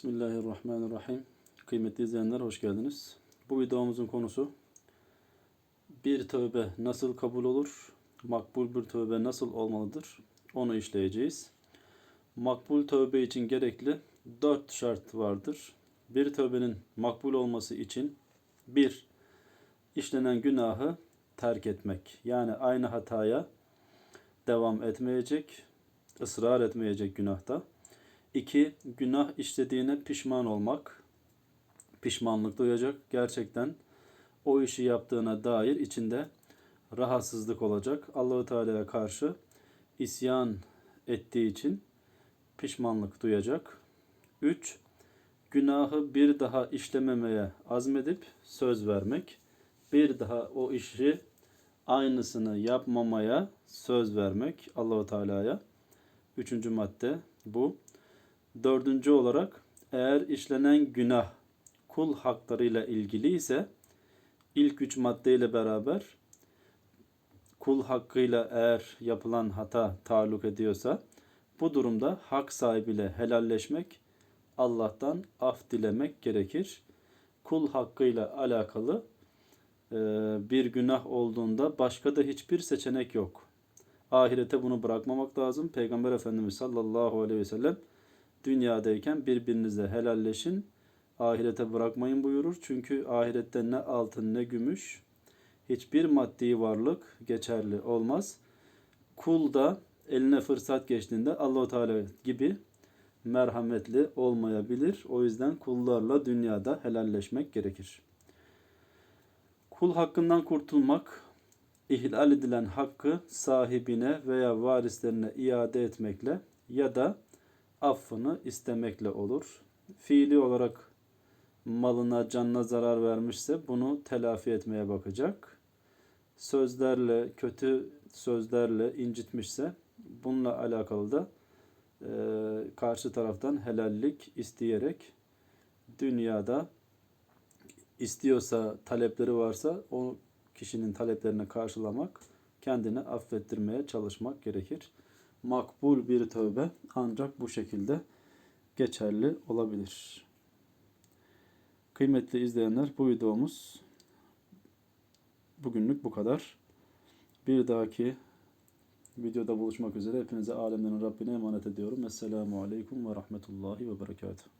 Bismillahirrahmanirrahim. Kıymetli izleyenler hoş geldiniz. Bu videomuzun konusu bir tövbe nasıl kabul olur? Makbul bir tövbe nasıl olmalıdır? Onu işleyeceğiz. Makbul tövbe için gerekli dört şart vardır. Bir tövbenin makbul olması için bir işlenen günahı terk etmek. Yani aynı hataya devam etmeyecek, ısrar etmeyecek günahta. İki, günah işlediğine pişman olmak. Pişmanlık duyacak. Gerçekten o işi yaptığına dair içinde rahatsızlık olacak. Allahu Teala'ya karşı isyan ettiği için pişmanlık duyacak. Üç, günahı bir daha işlememeye azmedip söz vermek. Bir daha o işi aynısını yapmamaya söz vermek Allahu Teala'ya. Üçüncü madde bu. Dördüncü olarak eğer işlenen günah kul haklarıyla ilgili ise ilk üç maddeyle beraber kul hakkıyla eğer yapılan hata taalluk ediyorsa bu durumda hak sahibiyle helalleşmek, Allah'tan af dilemek gerekir. Kul hakkıyla alakalı e, bir günah olduğunda başka da hiçbir seçenek yok. Ahirete bunu bırakmamak lazım. Peygamber Efendimiz sallallahu aleyhi ve sellem dünyadayken birbirinizle helalleşin, ahirete bırakmayın buyurur. Çünkü ahirette ne altın ne gümüş, hiçbir maddi varlık geçerli olmaz. Kul da eline fırsat geçtiğinde Allahu Teala gibi merhametli olmayabilir. O yüzden kullarla dünyada helalleşmek gerekir. Kul hakkından kurtulmak, ihlal edilen hakkı sahibine veya varislerine iade etmekle ya da affını istemekle olur. Fiili olarak malına, canına zarar vermişse bunu telafi etmeye bakacak. Sözlerle, kötü sözlerle incitmişse bununla alakalı da e, karşı taraftan helallik isteyerek dünyada istiyorsa, talepleri varsa o kişinin taleplerini karşılamak, kendini affettirmeye çalışmak gerekir makbul bir tövbe ancak bu şekilde geçerli olabilir. Kıymetli izleyenler bu videomuz bugünlük bu kadar. Bir dahaki videoda buluşmak üzere hepinize alemlerin Rabbine emanet ediyorum. Esselamu Aleyküm ve Rahmetullahi ve Berekatuhu.